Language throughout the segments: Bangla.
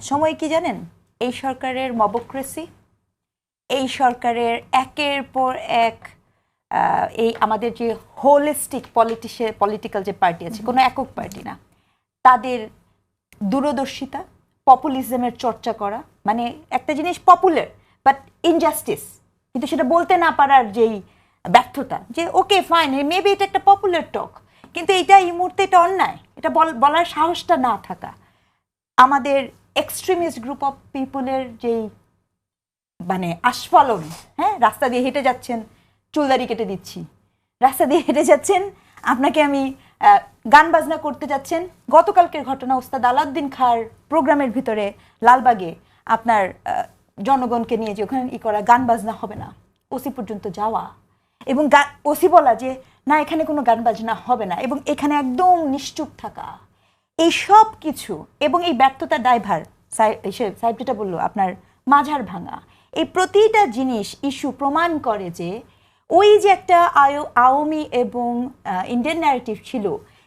সময় কি জানেন? এই সরকারের মবক্রেসি, এই সরকারের একের পর এক এই আমাদের যে হোলিস্টিক পলিটিশে পলিটিক্যাল যে পার্টি আছে, কোনো একক পার্টি না, তাদের দূরদর্শিতা পপুলিজমের চর্চা করা মানে একটা জিনিস পপুলার বাট ইনজাস্টিস কিন্তু সেটা বলতে না পারার যেই ব্যর্থতা, যে ওকে ফাইন মেবি এটা একটা পপুলার টক কিন্তু এটা এই মুহূর্তে এটা অন্যায়, এটা বল- বলার সাহসটা না থাকা, আমাদের এক্সট্রিমিস্ট গ্রুপ অফ পিপলের যেই মানে আস্ফালন হ্যাঁ রাস্তা দিয়ে হেঁটে যাচ্ছেন চুলদারি কেটে দিচ্ছি। রাস্তা দিয়ে হেঁটে যাচ্ছেন, আপনাকে আমি গান বাজনা করতে যাচ্ছেন। গতকালকের ঘটনা ওস্তাদ আলাউদ্দিন খার প্রোগ্রামের ভিতরে লালবাগে আপনার জনগণকে নিয়ে যে ওখানে ই করা গান বাজনা হবে না, ওসি পর্যন্ত যাওয়া। এবং ওসি বলা যে, না, এখানে কোনো গান বাজনা হবে না। এবং এখানে একদম নিশ্চুপ থাকা। এই সব কিছু এবং এই ব্যর্থতার দায়ভার সাহেবটা বলল, আপনার মাঝার ভাঙা, এই প্রতিটা জিনিস ইস্যু প্রমাণ করে যে ওই যে একটা আয়ো- আওয়ামী এবং ইন্ডিয়ান ন্যারেটিভ ছিল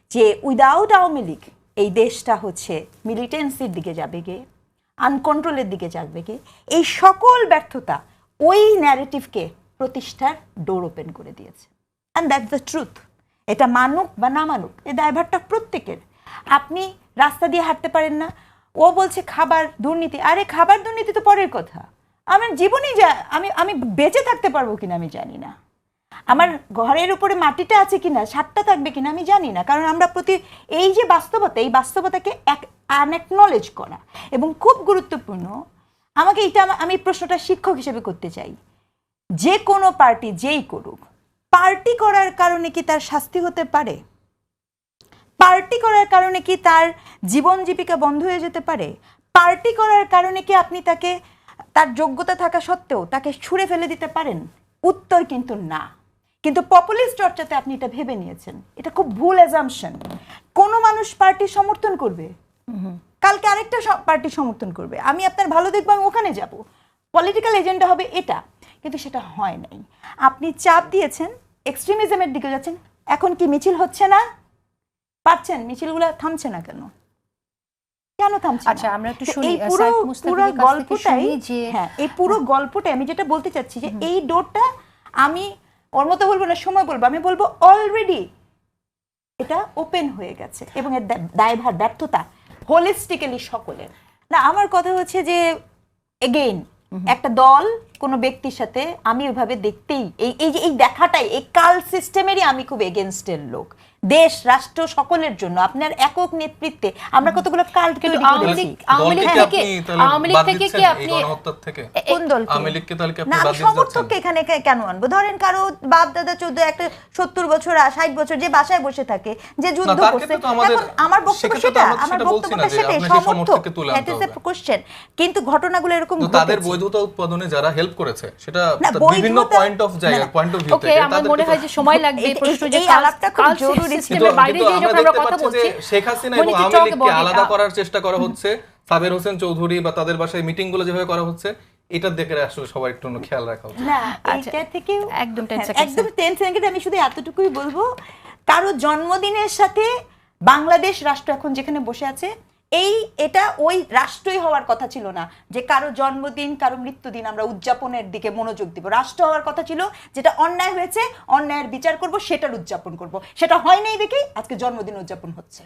যে উইদাউট আওয়ামী লীগ এই দেশটা হচ্ছে মিলিটেন্সির দিকে যাবে গে আনকন্ট্রোলের দিকে যাবে গে, এই সকল ব্যর্থতা ওই ন্যারেটিভকে প্রতিষ্ঠার ডোর ওপেন করে দিয়েছে। অ্যান্ড দ্যাট দ্য ট্রুথ এটা মানুক বা না মানুক এই দায়ভারটা প্রত্যেকের। আপনি রাস্তা দিয়ে হাঁটতে পারেন না। ও বলছে, খাবার, দুর্নীতি। আরে, খাবার, দুর্নীতি তো পরের কথা। আমার জীবনেই যা, আমি আমি বেঁচে থাকতে পারব কিনা আমি জানি না। আমার ঘরের উপরে মাটিটা আছে কিনা ছাদটা থাকবে কিনা আমি জানি না। কারণ আমরা প্রতি, এই যে বাস্তবতা, এই বাস্তবতাকে এক আনএকনলেজ করা এবং খুব গুরুত্বপূর্ণ, আমাকে এটা আমি প্রশ্নটা শিক্ষক হিসেবে করতে চাই। যে কোনো পার্টি যেই করুক, পার্টি করার কারণে কি তার শাস্তি হতে পারে? পার্টি করার কারণে কি তার জীবন জীবিকা বন্ধ হয়ে যেতে পারে? পার্টি করার কারণে কি আপনি তাকে, তার যোগ্যতা থাকা সত্ত্বেও তাকে ছুঁড়ে ফেলে দিতে পারেন? উত্তর কিন্তু না। কিন্তু পপুলিস্ট চর্চাতে আপনি এটা ভেবে নিয়েছেন। এটা খুব ভুল অ্যাজাম্পশন কোনো মানুষ পার্টি সমর্থন করবে? কালকে আরেকটা পার্টি সমর্থন করবে। আমি আপনার ভালো দেখব, আমি ওখানে যাব। পলিটিক্যাল এজেন্ডা হবে এটা। কিন্তু সেটা হয় নাই। আপনি চাপ দিয়েছেন এক্সট্রিমিজমের দিকে যাচ্ছেন। এখন কি মিছিল হচ্ছে না? পাচ্ছেন মিছিলগুলো থামছে না কেন? কেন থামছে আচ্ছা, আমরা একটু শুনি, এই পুরো পুরো গল্পটাই যে- হ্যাঁ এই পুরো গল্পটাই আমি যেটা বলতে চাচ্ছি যে এই ডোরটা আমি ওর মতো বলব না সময় বলব আমি বলব অলরেডি এটা ওপেন হয়ে গেছে এবং এর দায়ভার ব্যর্থতা হোলিস্টিক্যালি সকলের। না আমার কথা হচ্ছে যে এগেইন একটা দল কোনো ব্যক্তির সাথে আমি ওইভাবে দেখতেই এই এই যে এই দেখাটাই এই কাল সিস্টেমেরই আমি খুব এগেনস্টের লোক। দেশ রাষ্ট্র সকলের জন্য। আপনার একক নেতৃত্বে আমরা কতগুলো কাল থেকে কি আপনি কোন দল না আমি সমর্থককে এখানে কেন আনব? ধরেন কারও বাপ দাদা চোদ্দ একটা সত্তর বছর আর ষাট বছর যে বাসায় বসে থাকে যে যুদ্ধ করছে আমার বক্তব্য সেটা আমার বক্তব্যটা সেটাই সমর্থক। কোশ্চেন কিন্তু ঘটনাগুলো এরকম তাদের বৈধতা উৎপাদনে যারা হেল্প করেছে। সেটা বিভিন্ন পয়েন্ট অফ জায়গা। পয়েন্ট অফ ভিউ থেকে আমার মনে হয় যে সময় লাগবে এই প্রশ্ন যে আলাপটা খুব জরুরি সিস্টেমের বাইরে গিয়ে আমরা যখন আমরা কথা বলছি শেখ হাসিনা এবং আওয়ামী লীগকে আলাদা করার চেষ্টা করা হচ্ছে সাবের হোসেন চৌধুরী বা তাদের বাসায় মিটিংগুলো যেভাবে করা হচ্ছে এটার দিকে আসলে সবার একটু খেয়াল রাখা উচিত। না আচ্ছা, এইটা থেকে একদম 10 হ্যাঁ, একদম টেন সেকেন্ড আমি শুধু এতটুকুই বলব কারও জন্মদিনের সাথে বাংলাদেশ রাষ্ট্র এখন যেখানে বসে আছে এই, এটা ওই রাষ্ট্রই হওয়ার কথা ছিল না যে কারও জন্মদিন, কারও মৃত্যুদিন আমরা উদযাপনের দিকে মনোযোগ দিব। রাষ্ট্র হওয়ার কথা ছিল যেটা অন্যায় হয়েছে, অন্যায়ের বিচার করব, সেটার উদযাপন করব। সেটা হয় নাই দেখেই আজকে জন্মদিন উদযাপন হচ্ছে।